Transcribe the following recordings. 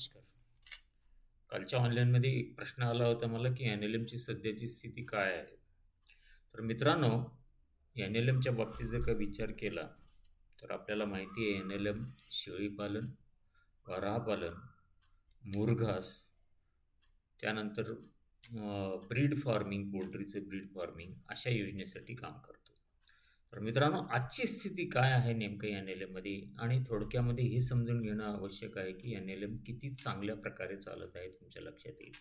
नमस्कार. कालच्या ऑनलाईनमध्ये एक प्रश्न आला होता मला की एन एल एमची सध्याची स्थिती काय आहे? तर मित्रांनो एन एल एमच्या बाबतीत जर का विचार केला तर आपल्याला माहिती आहे एन एल एम शेळीपालन वराहपालन मुरघास त्यानंतर ब्रीड फार्मिंग पोल्ट्रीचं ब्रीड फार्मिंग अशा योजनेसाठी काम करतो. तर मित्रांनो आजची स्थिती काय आहे नेमकं एन एल एममध्ये आणि थोडक्यामध्ये हे समजून घेणं आवश्यक आहे की एन एल एम किती चांगल्या प्रकारे चालत आहे तुमच्या लक्षात येईल.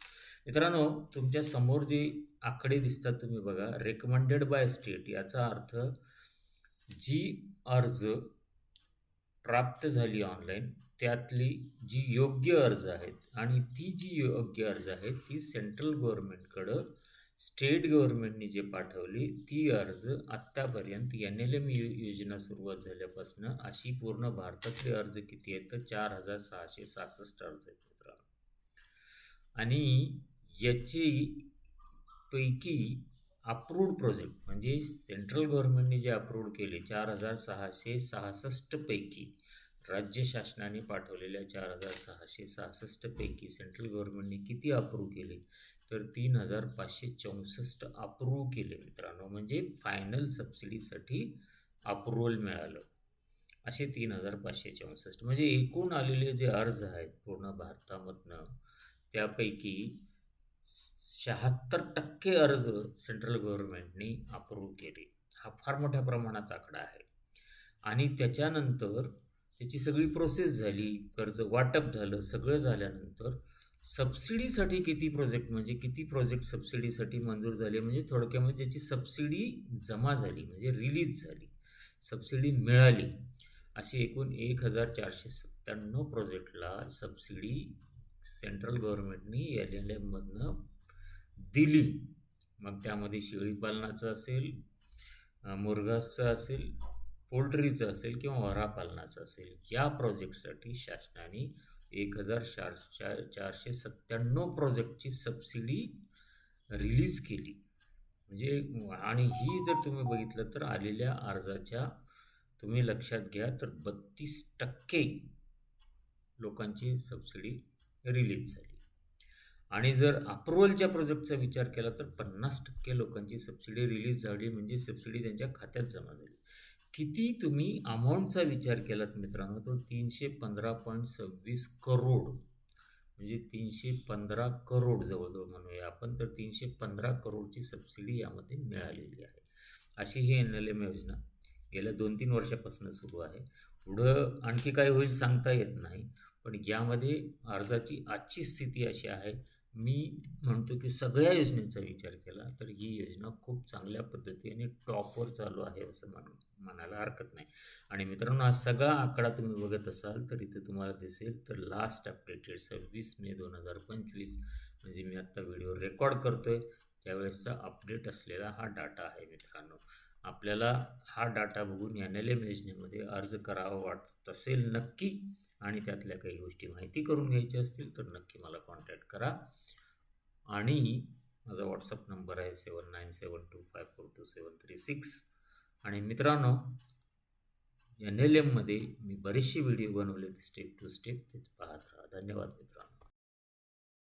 मित्रांनो तुमच्यासमोर जे आकडे दिसतात तुम्ही बघा रेकमेंडेड बाय स्टेट याचा अर्थ जी अर्ज प्राप्त झाली ऑनलाईन त्यातली जी योग्य अर्ज आहेत आणि ती जी योग्य अर्ज आहेत ती सेंट्रल गव्हर्नमेंटकडं स्टेट गव्हर्मेंटनी जे पाठवली ती अर्ज आत्तापर्यंत एन एल एम योजना सुरुवात झाल्यापासून अशी पूर्ण भारतातले अर्ज किती आहेत? तर चार हजार सहाशे सहासष्ट अर्ज आहेत मित्रांनो. आणि याची पैकी अप्रूव्ड प्रोजेक्ट म्हणजे सेंट्रल गव्हर्नमेंटने जे अप्रूव्ड केले चार हजार सहाशे सहासष्टपैकी राज्य शासनाने पाठवलेल्या चार हजार सहाशे सहासष्टपैकी सेंट्रल गव्हर्नमेंटने किती अप्रूव्ह केले? तर तीन हजार पाचशे चौसष्ट अप्रूव्ह केले मित्रांनो. म्हणजे फायनल सबसिडीसाठी अप्रुव्हल मिळालं. असे तीन हजार पाचशे चौसष्ट. म्हणजे एकूण आलेले जे अर्ज आहेत पूर्ण भारतामधनं त्यापैकी शहात्तर टक्के अर्ज सेंट्रल गव्हर्नमेंटनी अप्रूव्ह केले. हा फार मोठ्या प्रमाणात आकडा आहे. आणि त्याच्यानंतर त्याची सगळी प्रोसेस झाली कर्ज वाटप झालं सगळं झाल्यानंतर सबसिडीसाठी किती प्रोजेक्ट म्हणजे किती प्रोजेक्ट सबसिडीसाठी मंजूर झाले? म्हणजे थोडक्यामध्ये ज्याची सबसिडी जमा झाली म्हणजे रिलीज झाली सबसिडी मिळाली अशी एकूण एक हजार चारशे सत्त्याण्णव प्रोजेक्टला सबसिडी सेंट्रल गव्हर्नमेंटनी एल एल एममधनं दिली. मग त्यामध्ये शेळीपालनाचं असेल मुरघासचं असेल पोल्ट्रीचं असेल किंवा वरापालनाचं असेल या प्रोजेक्टसाठी शासनाने एक हजार चार चार चारशे सत्त्याण्णव प्रोजेक्टची सबसिडी रिलीज केली. म्हणजे आणि ही जर तुम्ही बघितलं तर आलेल्या अर्जाच्या तुम्ही लक्षात घ्या तर बत्तीस टक्के लोकांची सबसिडी रिलीज झाली. आणि जर अप्रुव्हलच्या प्रोजेक्टचा विचार केला तर पन्नास टक्के लोकांची सबसिडी रिलीज झाली. म्हणजे सबसिडी त्यांच्या खात्यात जमा झाली. किती तुम्ही अमाऊंटचा विचार केलात मित्रांनो? तर तीनशे पंधरा पॉईंट सव्वीस करोड. म्हणजे तीनशे पंधरा करोड जवळजवळ म्हणूया आपण तर तीनशे पंधरा करोडची सबसिडी यामध्ये मिळालेली आहे. अशी ही एन एल एम योजना गेल्या दोन तीन वर्षापासून सुरू आहे. पुढं आणखी काय होईल सांगता येत नाही पण यामध्ये अर्जाची आजची स्थिती अशी आहे मी म्हणतो की सगळ्या योजनेचा विचार केला तर ही योजना खूप चांगल्या पद्धतीने टॉपवर चालू आहे असं म्हणून म्हणायला हरकत नाही. आणि मित्रांनो हा सगळा आकडा तुम्ही बघत असाल तर इथे तुम्हाला दिसेल तर लास्ट अपडेटेड सव्वीस मे दोन हजार पंचवीस. म्हणजे मी आत्ता व्हिडिओ रेकॉर्ड करतो आहे त्यावेळेसचा अपडेट असलेला हा डाटा आहे मित्रांनो. आपल्याला हा डाटा बघून एन एल एम योजनेमध्ये अर्ज करावा वाटत असेल नक्की आणि त्यातल्या काही गोष्टी माहिती करून घ्यायच्या असतील तर नक्की मला कॉन्टॅक्ट करा. आणि माझा व्हॉट्सअप नंबर आहे seven nine seven two five four two seven three six आणि मित्रांनो एन एल एममध्ये मी बरेचसे व्हिडिओ बनवले स्टेप टू स्टेप ते पाहत राहा. धन्यवाद मित्रांनो.